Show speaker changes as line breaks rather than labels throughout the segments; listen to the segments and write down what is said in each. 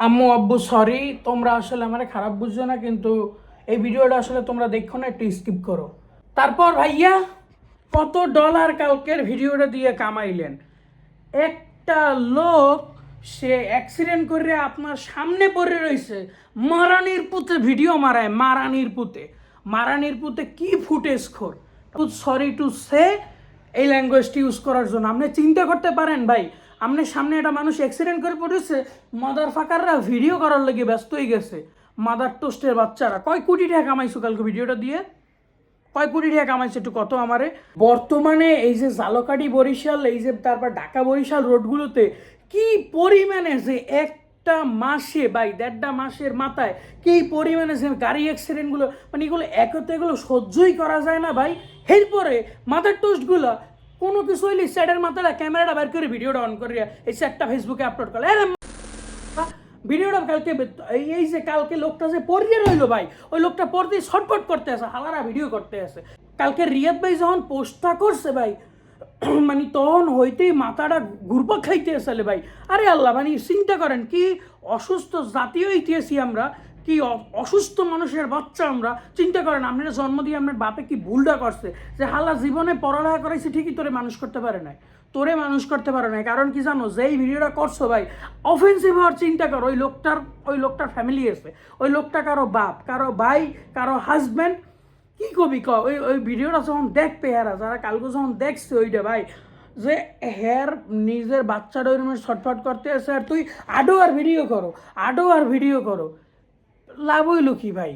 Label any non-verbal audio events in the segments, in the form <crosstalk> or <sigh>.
আম্মু, আব্বু সরি তোমরা আসলে আমার খারাপ বুঝছ না, কিন্তু এই ভিডিওটা আসলে তোমরা দেখো না, একটু স্কিপ করো। তারপর ভাইয়া, কত ডলার কালকের ভিডিওটা দিয়ে কামাইলেন। একটা লোক, সে অ্যাক্সিডেন্ট করে আপনার সামনে পড়ে রয়েছে, মারানির পুতে ভিডিও মারায়, মারানির পুতে। মারানির পুতে কি ফুটেজ খোর? সরি টু সে এই ল্যাঙ্গুয়েজটি ইউজ করার জন্য। আপনি চিন্তা করতে পারেন ভাই আপনার সামনে একটা মানুষ অ্যাক্সিডেন্ট করে পড়েছে মাদার ফাকাররা ভিডিও করার লেগে ব্যস্ত হয়ে গেছে। মাদার টোস্টের বাচ্চারা। কয় কোটি টাকা কামাইছো কালকে ভিডিওটা দিয়ে? কয় কোটি টাকা কামাইছে একটু কত আমারে? বর্তমানে এই যে জালকাটি বরিশাল, এই যে তারপর ঢাকা বরিশাল রোডগুলোতে কি পরিমাণে যে একটা মাসে বাই দেড়টা মাসের মাথায় কি পরিমাণে যে গাড়ি অ্যাক্সিডেন্টগুলো মানে এগুলো একতে এগুলো সহ্যই করা যায় না, ভাই। এরপরে মাদার টোস্টগুলো কোনো কিছু হইলে স্যাডের মাথায় ক্যামেরাটা বের করে ভিডিওটা অন করে এই স্যাটটা ফেসবুকে আপলোড করে আরে ভিডিওটা কালকে এই- যে কালকে লোকটা যে পড়িয়ে রইল ভাই, ওই লোকটা পড়তেই শর্টকট করতে আসে হালারা ভিডিও করতে আসে কালকে রিয়াদ ভাই যখন পোস্টটা করছে ভাই <clears throat> মানে তখন হইতেই মাথাটা ঘুরপা খাইতে আসলে ভাই। আরে আল্লাহ মানে চিন্তা করেন কি, অসুস্থ জাতীয় ইতিহাসী আমরা কি অসুস্থ মানুষের বাচ্চা আমরা? চিন্তা করেন, আপনারা জন্ম দিয়ে আপনার বাপে কি ভুলটা করছে? যে হালা জীবনে পড়ালেখা করাইছে, ঠিকই তোরে মানুষ করতে পারে নাই। তোরে মানুষ করতে পারে না কারণ কি জানো, যেই ভিডিওটা করছ ভাই অফেন্সিভ হওয়ার চিন্তা করো, ওই লোকটার ওই লোকটার ফ্যামিলি আছে। ওই লোকটা কারও বাপ, কারও ভাই, কারও হাজব্যান্ড কি কবি ক, ওই ওই ভিডিওটা যখন দেখবে হেরা যারা কালকে যখন দেখছে ওইটা ভাই, যে হের নিজের বাচ্চাটা ওই ছটফট করতে আছে, আর তুই আডো আর ভিডিও করো আডো আর ভিডিও করো। লাভ হইল কি ভাই?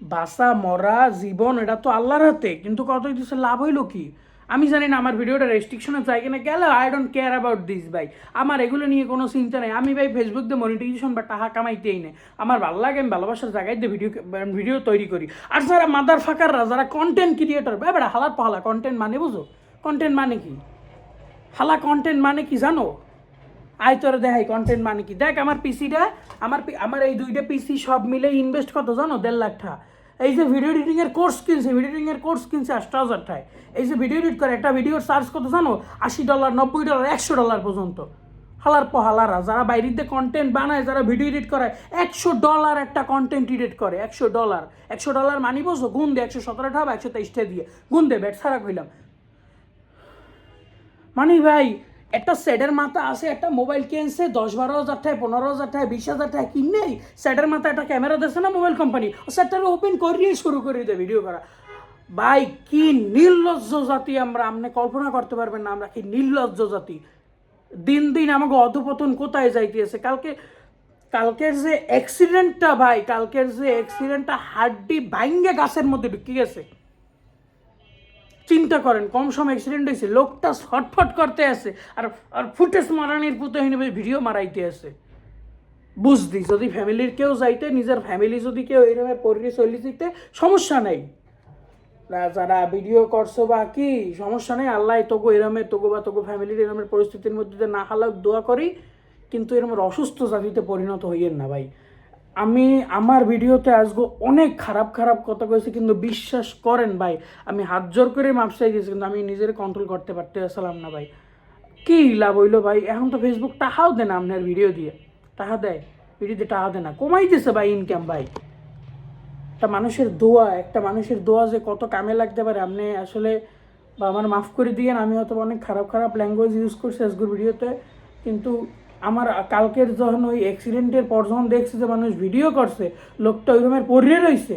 বাসা, মরা, জীবন, এটা তো আল্লাহর হাতে, কিন্তু কত দিচ্ছে লাভ হইল কি? আমি জানি না, আমার ভিডিওটা রেস্ট্রিকশনে চাই কিনা, গেলে I don't care about this ভাই। আমার এগুলো নিয়ে কোনো চিন্তা নেই। আমি ভাই ফেসবুক দিয়ে মনিটাইজেশন বা টাকা কামাইতেই নেই। আমার ভালো লাগে, আমি ভালোবাসার জায়গায় দিয়ে ভিডিও ভিডিও তৈরি করি। আর যারা মাদার ফাঁকাররা যারা কন্টেন্ট ক্রিয়েটর বেড়া হালার পাহালা কন্টেন্ট মানে বুঝো? কন্টেন্ট মানে কি? হালা কন্টেন্ট মানে কি জানো? আয় তোরে দেখাই কন্টেন্ট মানে কি? দেখ আমার পিসিটা আমার আমার এই দুইটা পিসি সব মিলে ইনভেস্ট কত জানো? দেড় লাখ টাকা। এই যে ভিডিও এডিটিং এর কোর্স কিনছে ভিডিও এডিটিং এর কোর্স কিনছে আষ্ট হাজার টাকায়। এই যে ভিডিও এডিট করে, একটা ভিডিওর চার্জ কত জানো? আশি ডলার নব্বই ডলার একশো ডলার পর্যন্ত। হালার পহালারা যারা বাইরেতে কন্টেন্ট বানায়, যারা ভিডিও এডিট করে একশো ডলার একটা কন্টেন্ট এডিট করে, একশো ডলার একশো ডলার মানি বোঝো গুণ দে, একশো সতেরো টাকা একশো তেইশটা দিয়ে। গুণ দে, ব্যাট, সারা কইলাম। মানে ভাই একটা সেটের মাথা আছে, একটা মোবাইল কিনছে, দশ বারো হাজার টাকা পনেরো হাজার টাকা বিশ হাজার টাকা কিনেই সেটের মাথা একটা ক্যামেরা দিচ্ছে না মোবাইল কোম্পানি ও ওপেন করিয়ে শুরু করে দেয় ভিডিও করা। ভাই, কি নির্লজ্জ জাতি আমরা, আপনি কল্পনা করতে পারবেন না আমরা, কি নির্লজ্জ জাতি। দিন দিন আমাকে অধপতন কোথায় যাইতেছে? কালকে, কালকের যে অ্যাক্সিডেন্টটা ভাই, কালকের যে অ্যাক্সিডেন্টটা হাড্ডি ভাঙ্গে গাছের মধ্যে ঢুকে গেছে। চিন্তা করেন, কম সময় অ্যাক্সিডেন্ট হয়েছে লোকটা ছটফট করতে আছে, আর আর ফুটেজ মারানির পুতো হিসেবে ভিডিও মারাইতে আছে। বুঝদি যদি ফ্যামিলির কেউ যাইতে, নিজের ফ্যামিলি যদি কেউ এরকম পরিবেশ চলি দিতে সমস্যা নেই। যারা ভিডিও করছ বা কি, সমস্যা নেই, আল্লাহ তোগো এরমের তোগো বা তোগো ফ্যামিলির এরমের পরিস্থিতির মধ্যে না হালাক দোয়া করি, কিন্তু এরমের অসুস্থ জাতিতে পরিণত হইয়েন না ভাই। আমি আমার ভিডিওতে আজকে অনেক খারাপ খারাপ কথা কয়েছি কিন্তু বিশ্বাস করেন ভাই, আমি হাত জোর করে মাপসাই দিয়েছি কিন্তু আমি নিজের কন্ট্রোল করতে পারতে আসলাম না ভাই। কি লাভ হইল ভাই? এখন তো ফেসবুক টাকাও দেয় না আপনার ভিডিও দিয়ে। টাকা দেয় ভিডিওতে টাকা দেয় না। কমাই দিছে ভাই ইনকাম ভাই। একটা মানুষের দোয়া, একটা মানুষের দোয়া যে কত কামে লাগতে পারে, আপনি আসলে বা আমার মাফ করে দিয়েন, আমি হয়তো অনেক খারাপ খারাপ ল্যাঙ্গুয়েজ ইউজ করছি আজকের ভিডিওতে কিন্তু আমার কালকের যখন ওই অ্যাক্সিডেন্টের পর যখন দেখছি যে মানুষ ভিডিও করছে, লোকটা ওই রকমের পড়িয়ে রয়েছে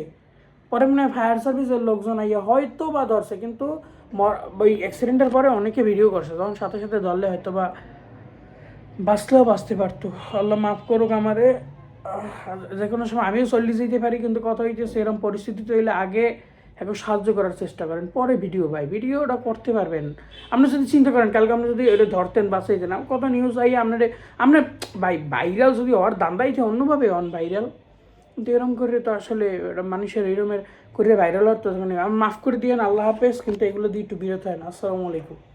পরে মনে হয় ফায়ার সার্ভিসের লোকজন আইয়া হয়তো বা ধরছে, কিন্তু ওই অ্যাক্সিডেন্টের পরে অনেকে ভিডিও করছে। তখন সাথে সাথে ধরলে হয়তো বা বাঁচলেও বাঁচতে পারতো। আল্লাহ মাফ করুক আমারে। যে কোনো সময় আমিও চল্লিশ যেতে পারি, কিন্তু কথা হইতেছে এরকম পরিস্থিতিতে হইলে আগে একটু সাহায্য করার চেষ্টা করেন। পরে ভিডিও ভাই, ভিডিওটা করতে পারবেন। আপনি যদি চিন্তা করেন, কালকে আপনি যদি এটা ধরতেন বাসাই দেন, কত নিউজ আই আপনার আপনার ভাই ভাইরাল যদি হওয়ার দান্দাইতে অন্যভাবে অন ভাইরাল কিন্তু এরম করে তো আসলে মানুষের এরকমের করে ভাইরাল হওয়ার তো মানে মাফ করে দিয়েন, আল্লাহ হাফেজ, কিন্তু এগুলো দিয়ে একটু বিরত হয় না আসসালামু আলাইকুম।